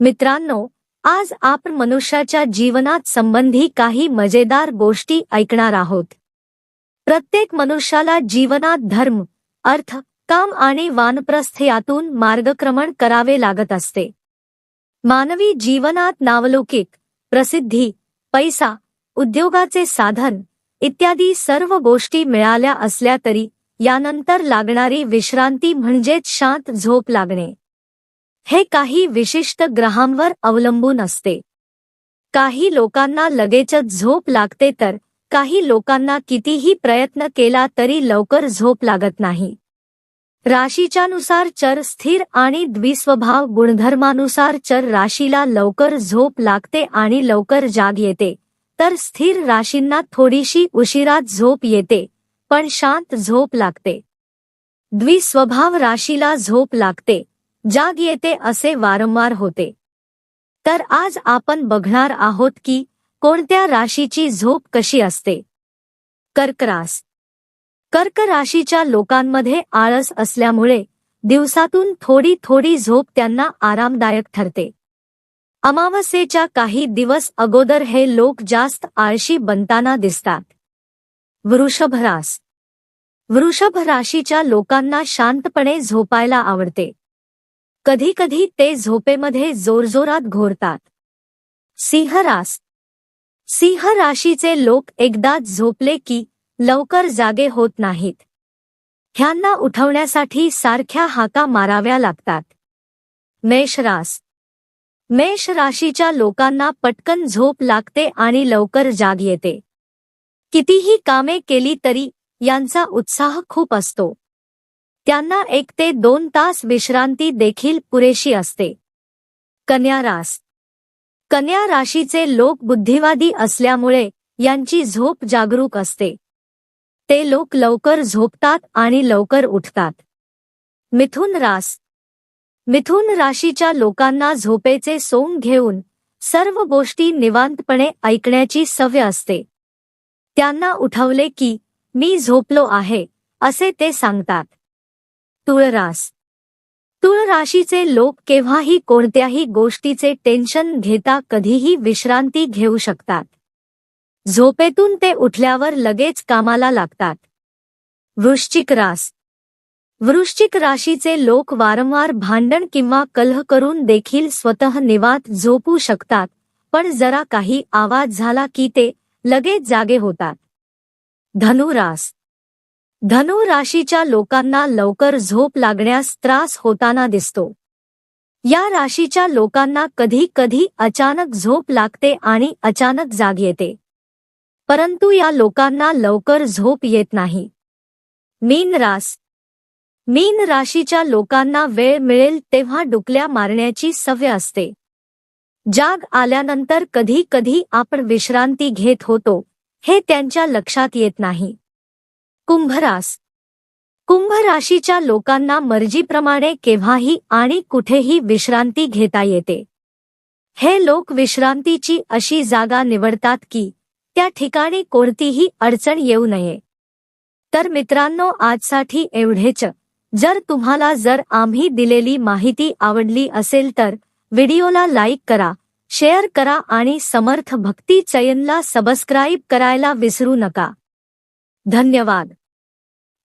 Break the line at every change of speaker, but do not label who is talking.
मित्रांनो आज आपण मनुष्याच्या जीवनात संबंधी काही मजेदार गोष्टी ऐकणार आहोत. प्रत्येक मनुष्याला जीवनात धर्म अर्थ काम आणि वानप्रस्थ यातून मार्गक्रमण करावे लागत असते. मानवी जीवनात नावलौकिक प्रसिद्धी पैसा उद्योगाचे साधन इत्यादी सर्व गोष्टी मिळाल्या असल्या तरी यानंतर लागणारी विश्रांती म्हणजेच शांत झोप लागणे. हे काही विशिष्ट ग्रहांवर अवलंबून असते. काही लोकांना लगेचच झोप लागते तर काही लोकांना कितीही प्रयत्न केला तरी लवकर झोप लागत नाही. राशीच्यानुसार चर स्थिर आणि द्विस्वभाव गुणधर्मानुसार चर राशीला लवकर झोप लागते आणि लवकर जाग येते. तर स्थिर राशींना थोडीशी उशिरात झोप येते पण शांत झोप लागते. द्विस्वभाव राशीला झोप लागते. जाग येते असे वारंवार होते. तर आज आपण बघणार आहोत की कोणत्या राशीची झोप कशी असते. कर्करास. कर्क राशीच्या लोकांमध्ये आळस असल्यामुळे दिवसातून थोडी थोडी झोप त्यांना आरामदायक ठरते. अमावस्येच्या काही दिवस अगोदर हे लोक जास्त आळशी बनताना दिसतात. वृषभरास. वृषभ राशीच्या लोकांना शांतपणे झोपायला आवडते. कधीकधी ते झोपेमध्ये जोरजोरात घोरतात. सिंहरास सिंह राशीचे लोक एकदाच झोपले की लवकर जागे होत नाहीत. ह्यांना उठवण्यासाठी सारख्या हाका माराव्या लागतात. मेषरास मेष राशीच्या लोकांना पटकन झोप लागते आणि लवकर जाग येते. कितीही कामे केली तरी यांचा उत्साह खूप असतो. त्यांना एक ते दोन तास विश्रांती देखील पुरेशी असते. कन्या रास. कन्या राशीचे लोक बुद्धिवादी असल्यामुळे यांची झोप जागरूक असते. ते लोक लवकर झोपतात आणि लवकर उठतात. मिथुन रास. मिथुन राशीच्या लोकांना झोपेचे सोंग घेऊन सर्व गोष्टी निवांतपणे ऐकण्याची सवय असते. त्यांना उठवले की मी झोपलो आहे असे ते सांगतात. तुळरास. तुळ राशीचे लोक केव्हाही कोणत्याही गोष्टीचे टेन्शन घेता कधीही विश्रांती घेऊ शकतात. झोपेतून ते उठल्यावर लगेच कामाला लागतात. वृश्चिक रास. वृश्चिक राशीचे लोक वारंवार भांडण किंवा कलह करून देखील स्वतः निवात झोपू शकतात पण जरा काही आवाज झाला की ते लगेच जागे होतात. धनुरास. धनु राशीच्या लोकांना लवकर झोप लागण्यास त्रास होताना दिसतो. या राशीच्या लोकांना कधी कधी अचानक झोप लागते आणि अचानक जाग येते. परंतु या लोकांना लवकर झोप येत नाही. मीन रास. मीन राशीच्या लोकांना वेळ मिळेल तेव्हा डुकल्या मारण्याची सवय असते. जाग आल्यानंतर कधी कधी आपण विश्रांती घेत होतो हे त्यांच्या लक्षात येत नाही. कुंभरास. कुंभ राशीच्या लोकांना मर्जीप्रमाणे केव्हाही आणि कुठेही विश्रांती घेता येते. हे लोक विश्रांतीची अशी जागा निवडतात की त्या ठिकाणी कोणतीही अडचण येऊ नये. तर मित्रांनो आजसाठी एवढेच. जर तुम्हाला जर आम्ही दिलेली माहिती आवडली असेल तर व्हिडिओला लाईक करा शेअर करा आणि समर्थ भक्ती चयनला सबस्क्राईब करायला विसरू नका. धन्यवाद.